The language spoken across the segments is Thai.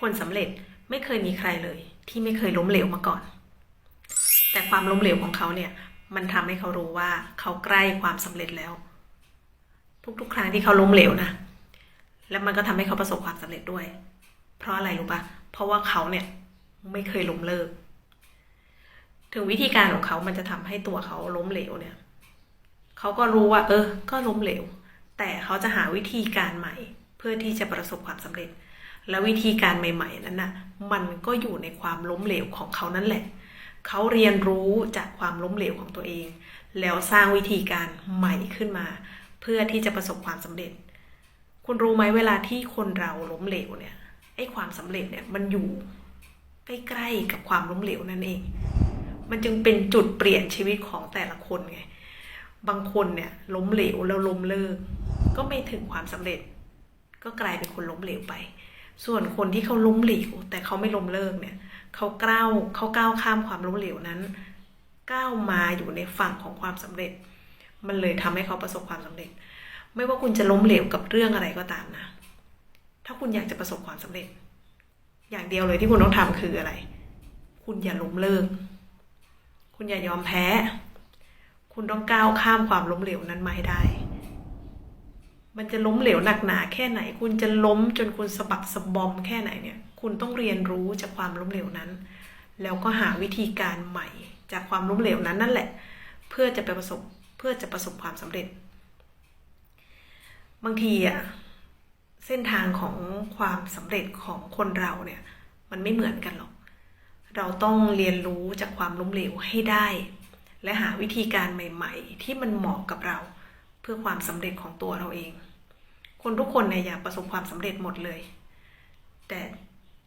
คนสำเร็จไม่เคยมีใครเลย ที่ไม่เคยล้มเหลวมาก่อน แต่ความล้มเหลวของเขาเนี่ยมันทำให้เขารู้ว่าเขาใกล้ความสำเร็จแล้ว ทุกๆ ครั้งที่เขาล้มเหลวนะแล้วมันก็ทำให้เขาประสบความสำเร็จด้วย เพราะอะไรรู้ปะเพราะว่าเขาเนี่ยไม่เคยล้มเลิก ถึงวิธีการของเขามันจะทำให้ตัวเขาล้มเหลวเนี่ยเขาก็รู้ว่า เออ ก็ล้มเหลว แต่เขาจะหาวิธีการใหม่ เพื่อที่จะประสบความสำเร็จ แล้ววิธีการใหม่ๆนั้นน่ะมันก็อยู่ในความล้มเหลวของเขานั่นแหละ เขาเรียนรู้จากความล้มเหลวของตัวเอง แล้วสร้างวิธีการใหม่ขึ้นมา เพื่อที่จะประสบความสำเร็จ คุณรู้ไหมเวลาที่คนเราล้มเหลวเนี่ยไอ้ความสำเร็จเนี่ยมันอยู่ใกล้ๆกับความล้มเหลวนั่นเอง มันจึงเป็นจุดเปลี่ยนชีวิตของแต่ละคนไง บางคนเนี่ยล้มเหลวแล้วล้มเลิก ก็ไม่ถึงความสำเร็จ ก็กลายเป็นคนล้มเหลวไป ส่วนคนที่เขาล้มเหลวแต่เขาไม่ล้มเลิกเนี่ยเขาก้าวเขาก้าวข้ามความล้มเหลวนั้นก้าวมาอยู่ในฝั่งของความสำเร็จ มันเลยทำให้เขาประสบความสำเร็จ ไม่ว่าคุณจะล้มเหลวกับเรื่องอะไรก็ตามนะ ถ้าคุณอยากจะประสบความสำเร็จ อย่างเดียวเลยที่คุณต้องทำคืออะไร คุณอย่าล้มเลิก คุณอย่ายอมแพ้ คุณต้องก้าวข้ามความล้มเหลวนั้นมาให้ได้ มันจะล้มเหลวหนักหนาแค่ไหน คุณจะล้มจนคุณสะบักสะบอมแค่ไหนเนี่ย คุณต้องเรียนรู้จากความล้มเหลวนั้น แล้วก็หาวิธีการใหม่ จากความล้มเหลวนั้นนั่นแหละ เพื่อจะไปประสบเพื่อจะประสบความสำเร็จ บางทีอะเส้นทางของความสำเร็จของคนเราเนี่ยมันไม่เหมือนกันหรอก เราต้องเรียนรู้จากความล้มเหลวให้ได้ และหาวิธีการใหม่ ๆ ที่มันเหมาะกับเรา เพื่อความสำเร็จของตัวเราเอง คนทุกคนเนี่ยอยากประสบความสำเร็จหมดเลย แต่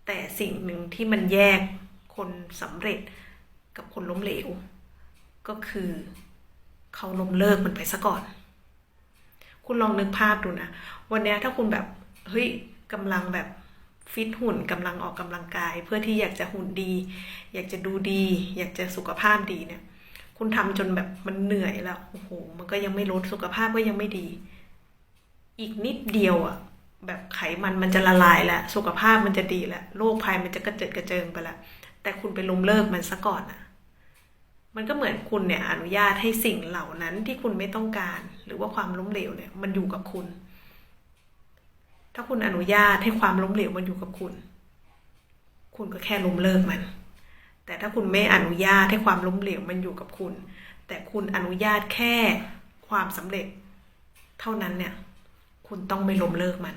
แต่สิ่งหนึ่งที่มันแยกคนสำเร็จกับคนล้มเหลว ก็คือเขาล้มเลิกมันไปซะก่อน คุณลองนึกภาพดูนะ วันนี้ถ้าคุณแบบเฮ้ยกำลังแบบฟิตหุ่นกำลังออกกำลังกาย เพื่อที่อยากจะหุ่นดี อยากจะดูดี อยากจะสุขภาพดีเนี่ย คุณทำจนแบบมันเหนื่อยแล้วโอ้โหมันก็ยังไม่ลดสุขภาพก็ยังไม่ดี อีกนิดเดียวอะแบบไขมันมันจะละลายแล้วสุขภาพมันจะดีแล้วโรคภัยมันจะกระเจิดกระเจิงไปแล้วแต่คุณไปล้มเลิกมันซะก่อนอะมันก็เหมือนคุณเนี่ยอนุญาตให้สิ่งเหล่านั้นที่คุณไม่ต้องการ หรือว่าความล้มเหลวเนี่ย มันอยู่กับคุณ ถ้าคุณอนุญาตให้ความล้มเหลวมันอยู่กับคุณ คุณก็แค่ล้มเลิกมัน แต่ถ้าคุณไม่อนุญาตให้ความล้มเหลวมันอยู่กับคุณ แต่คุณอนุญาตแค่ความสำเร็จ เท่านั้นเนี่ย คุณต้องไม่ล้มเลิกมัน